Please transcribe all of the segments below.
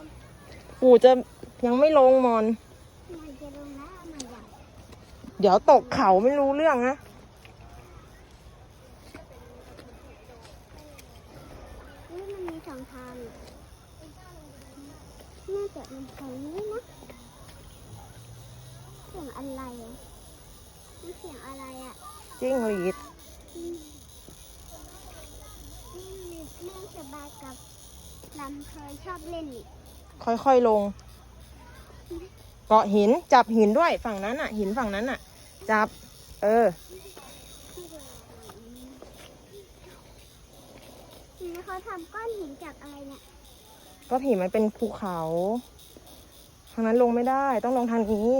มปู่จะยังไม่ลงมอน มันจะลงแล้วมันอยากเดี๋ยวตกเขาไม่รู้เรื่องนะนี่มันมีสองทางอะน่าจะเป็นทางนี้นะเสียงอะไรอะนี่เสียงอะไรอะจิ้งหรีด อืมนี่แม่สบายกับ ลำเคยชอบเล่นนี่ค่อยๆลง เกาะหินจับหินด้วยฝั่งนั้นอะ หินฝั่งนั้นอะ จับ เออนี่เขาทำก้อนหินจากอะไรเนี่ยก็หินมันเป็นภูเขาทางนั้นลงไม่ได้ต้องลงทางนี้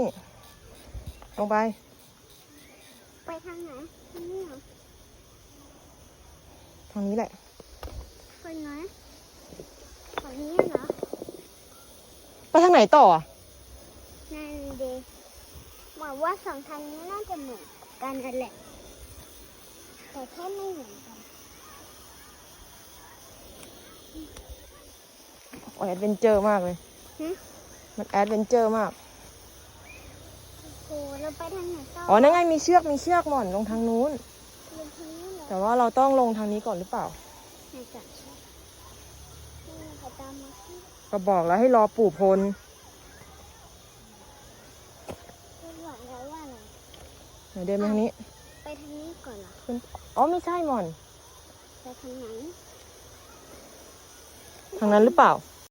ลงไป ไปทางไหนทางนี้เหรอทางนี้แหละไปไหน ทางนี้เหรอไปทางไหนต่ออะนั่นดีหมายว่าสองทางนี้น่าจะเหมือนกันนั่นแหละแต่แค่ไม่เหมือนกันโอ้ยแอดเวนเจอร์มากเลยฮะมันแอดเวนเจอร์มาก โอ้เราไปทางไหนต่ออ๋อ นั่นไงมีเชือกมีเชือกหม่อนลงทางนู้น ลงทางนี้เหรอแต่ว่าเราต้องลงทางนี้ก่อนหรือเปล่า ไหนก่อนนี่เขาตามมาที่ ก็บอกแล้วให้รอปู่พลเขาบอกแล้วว่าอะไรเดี๋ยวเดินไปทางนี้ ไปทางนี้ก่อนเหรอขึ้นอ๋อไม่ใช่หม่อน ไปทางไหนทางนั้นหรือเปล่าท